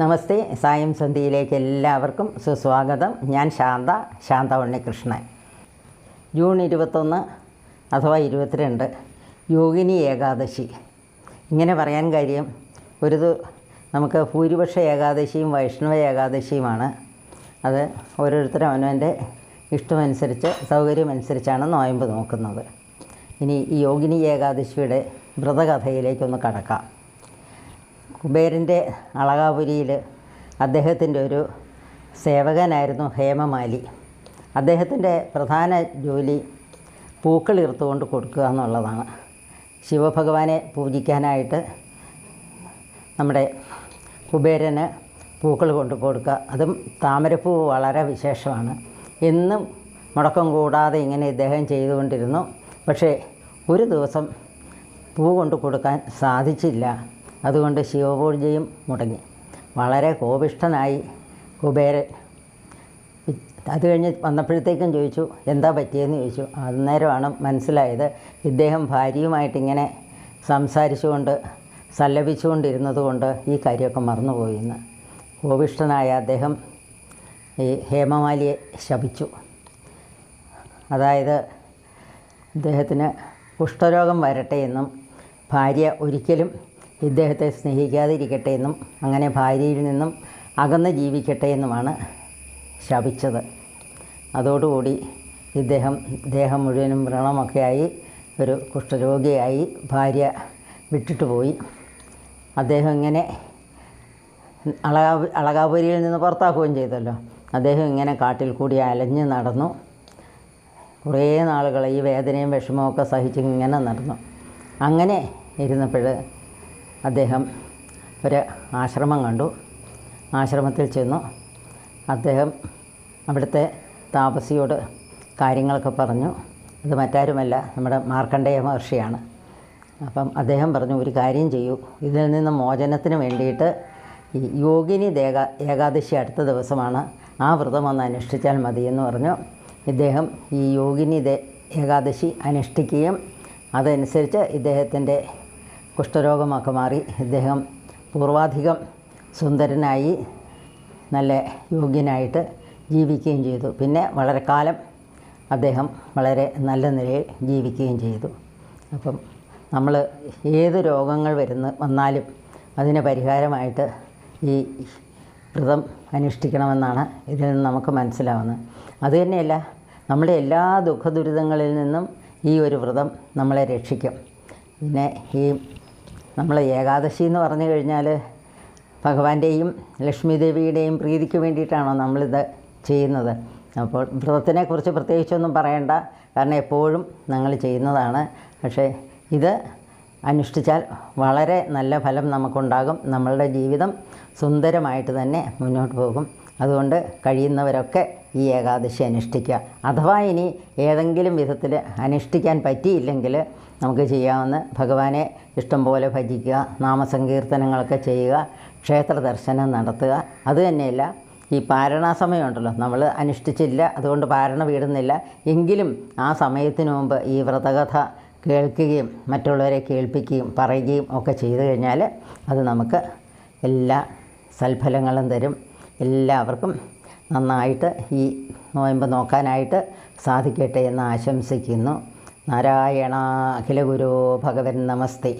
നമസ്തേ സായം സന്ധിയിലേക്ക് എല്ലാവർക്കും സുസ്വാഗതം. ഞാൻ ശാന്ത ശാന്ത ഉണ്ണികൃഷ്ണൻ. ജൂൺ ഇരുപത്തൊന്ന് അഥവാ ഇരുപത്തിരണ്ട് യോഗിനി ഏകാദശി. ഇങ്ങനെ പറയാൻ കാര്യം ഒരു നമുക്ക് ഭൂരിപക്ഷ ഏകാദശിയും വൈഷ്ണവ ഏകാദശിയുമാണ്. അത് ഓരോരുത്തരും അവനവന്റെ ഇഷ്ടമനുസരിച്ച് സൗകര്യമനുസരിച്ചാണ് നോയമ്പ് നോക്കുന്നത്. ഇനി ഈ യോഗിനി ഏകാദശിയുടെ വ്രതകഥയിലേക്കൊന്ന് കടക്കാം. കുബേരന്റെ അളകാപുരിയിൽ അദ്ദേഹത്തിന്റെ ഒരു സേവകനായിരുന്നു ഹേമമാലി അദ്ദേഹത്തിന്റെ പ്രധാന ജോലി പൂക്കൾ ഇറുത്തുകൊണ്ട് കൊടുക്കുക എന്നുള്ളതാണ്. ശിവഭഗവാനെ പൂജിക്കാനായിട്ട് നമ്മുടെ കുബേരന് പൂക്കൾ കൊണ്ടു കൊടുക്കുക. അതും താമരപ്പൂ വളരെ വിശേഷമാണ്. എന്നും മുടക്കം കൂടാതെ ഇങ്ങനെ ഇദ്ദേഹം ചെയ്തുകൊണ്ടിരുന്നു. പക്ഷേ ഒരു ദിവസം പൂ കൊണ്ടു കൊടുക്കാൻ സാധിച്ചില്ല. അതുകൊണ്ട് ശിവപൂജയും മുടങ്ങി. വളരെ കോപിഷ്ഠനായി കുബേരൻ. അത് കഴിഞ്ഞ് വന്നപ്പോഴത്തേക്കും ചോദിച്ചു എന്താ പറ്റിയെന്ന്? ചോദിച്ചു. അന്നേരമാണ് മനസ്സിലായത് ഇദ്ദേഹം ഭാര്യയുമായിട്ടിങ്ങനെ സംസാരിച്ചുകൊണ്ട് സല്ലപിച്ചുകൊണ്ടിരുന്നത് കൊണ്ട് ഈ കാര്യമൊക്കെ മറന്നുപോയിന്ന്. കോപിഷ്ഠനായ അദ്ദേഹം ഈ ഹേമമാലിയെ ശപിച്ചു. അതായത് അദ്ദേഹത്തിന് കുഷ്ഠരോഗം വരട്ടെ എന്നും ഭാര്യ ഒരിക്കലും ഇദ്ദേഹത്തെ സ്നേഹിക്കാതിരിക്കട്ടെ എന്നും അങ്ങനെ ഭാര്യയിൽ നിന്നും അകന്ന് ജീവിക്കട്ടെ എന്നുമാണ് ശപിച്ചത്. അതോടുകൂടി ഇദ്ദേഹം ദേഹം മുഴുവനും വ്രണമൊക്കെയായി ഒരു കുഷ്ഠരോഗിയായി ഭാര്യ വിട്ടിട്ട് പോയി. അദ്ദേഹം ഇങ്ങനെ അളകാ അളകാപുരിയിൽ നിന്ന് പുറത്താക്കുകയും ചെയ്തല്ലോ. അദ്ദേഹം ഇങ്ങനെ കാട്ടിൽ കൂടി അലഞ്ഞ് നടന്നു. കുറേ നാളുകൾ ഈ വേദനയും വിഷമവും ഒക്കെ സഹിച്ച് ഇങ്ങനെ നടന്നു. അങ്ങനെ ഇരുന്നപ്പോൾ അദ്ദേഹം ഒരു ആശ്രമം കണ്ടു. ആശ്രമത്തിൽ ചെന്നു. അദ്ദേഹം അവിടുത്തെ താപസിയോട് കാര്യങ്ങളൊക്കെ പറഞ്ഞു. അത് മറ്റാരുമല്ല നമ്മുടെ മാർക്കണ്ഡേയ മഹർഷിയാണ്. അപ്പം അദ്ദേഹം പറഞ്ഞു ഒരു കാര്യം ചെയ്യൂ. ഇതിൽ നിന്ന് മോചനത്തിന് വേണ്ടിയിട്ട് ഈ യോഗിനി ദേക ഏകാദശി അടുത്ത ദിവസമാണ്. ആ വ്രതം ഒന്ന് അനുഷ്ഠിച്ചാൽ മതിയെന്ന് പറഞ്ഞു. ഇദ്ദേഹം ഈ യോഗിനി ദേ ഏകാദശി അനുഷ്ഠിക്കുകയും അതനുസരിച്ച് ഇദ്ദേഹത്തിന്റെ കുഷ്ഠരോഗമൊക്കെ മാറി ഇദ്ദേഹം പൂർവാധികം സുന്ദരനായി നല്ല യോഗ്യനായിട്ട് ജീവിക്കുകയും ചെയ്തു. പിന്നെ വളരെ കാലം അദ്ദേഹം വളരെ നല്ല നിലയിൽ ജീവിക്കുകയും ചെയ്തു. അപ്പം നമ്മൾ ഏത് രോഗങ്ങൾ വരുന്ന വന്നാലും അതിന് പരിഹാരമായിട്ട് ഈ വ്രതം അനുഷ്ഠിക്കണമെന്നാണ് ഇതിൽ നിന്ന് നമുക്ക് മനസ്സിലാവുന്നത്. അതുതന്നെയല്ല നമ്മുടെ എല്ലാ ദുഃഖദുരിതങ്ങളിൽ നിന്നും ഈ ഒരു വ്രതം നമ്മളെ രക്ഷിക്കും. പിന്നെ ഈ നമ്മൾ ഏകാദശി എന്ന് പറഞ്ഞു കഴിഞ്ഞാൽ ഭഗവാന്റെയും ലക്ഷ്മി ദേവിയുടെയും പ്രീതിക്ക് വേണ്ടിയിട്ടാണോ നമ്മളിത് ചെയ്യുന്നത്? അപ്പോൾ വ്രതത്തിനെക്കുറിച്ച് പ്രത്യേകിച്ചൊന്നും പറയണ്ട. കാരണം എപ്പോഴും ഞങ്ങൾ ചെയ്യുന്നതാണ്. പക്ഷേ ഇത് അനുഷ്ഠിച്ചാൽ വളരെ നല്ല ഫലം നമുക്കുണ്ടാകും. നമ്മളുടെ ജീവിതം സുന്ദരമായിട്ട് തന്നെ മുന്നോട്ട് പോകും. അതുകൊണ്ട് കഴിയുന്നവരൊക്കെ ഈ ഏകാദശി അനുഷ്ഠിക്കുക. അഥവാ ഇനി ഏതെങ്കിലും വിധത്തിൽ അനുഷ്ഠിക്കാൻ പറ്റിയില്ലെങ്കിൽ നമുക്ക് ചെയ്യാവുന്ന ഭഗവാനെ ഇഷ്ടം പോലെ ഭജിക്കുക നാമസങ്കീർത്തനങ്ങളൊക്കെ ചെയ്യുക ക്ഷേത്ര ദർശനം നടത്തുക. അത് തന്നെയല്ല ഈ പാരണ സമയമുണ്ടല്ലോ. നമ്മൾ അനുഷ്ഠിച്ചില്ല അതുകൊണ്ട് പാരണ വീടുന്നില്ല. എങ്കിലും ആ സമയത്തിന് മുമ്പ് ഈ വ്രതകഥ കേൾക്കുകയും മറ്റുള്ളവരെ കേൾപ്പിക്കുകയും പറയുകയും ഒക്കെ ചെയ്തു കഴിഞ്ഞാൽ അത് നമുക്ക് എല്ലാ സൽഫലങ്ങളും തരും. എല്ലാവർക്കും നന്നായിട്ട് ഈ നോയമ്പ് നോക്കാനായിട്ട് സാധിക്കട്ടെ എന്ന് ആശംസിക്കുന്നു. നാരായണ അഖിലഗുരു ഭഗവൻ നമസ്തേ.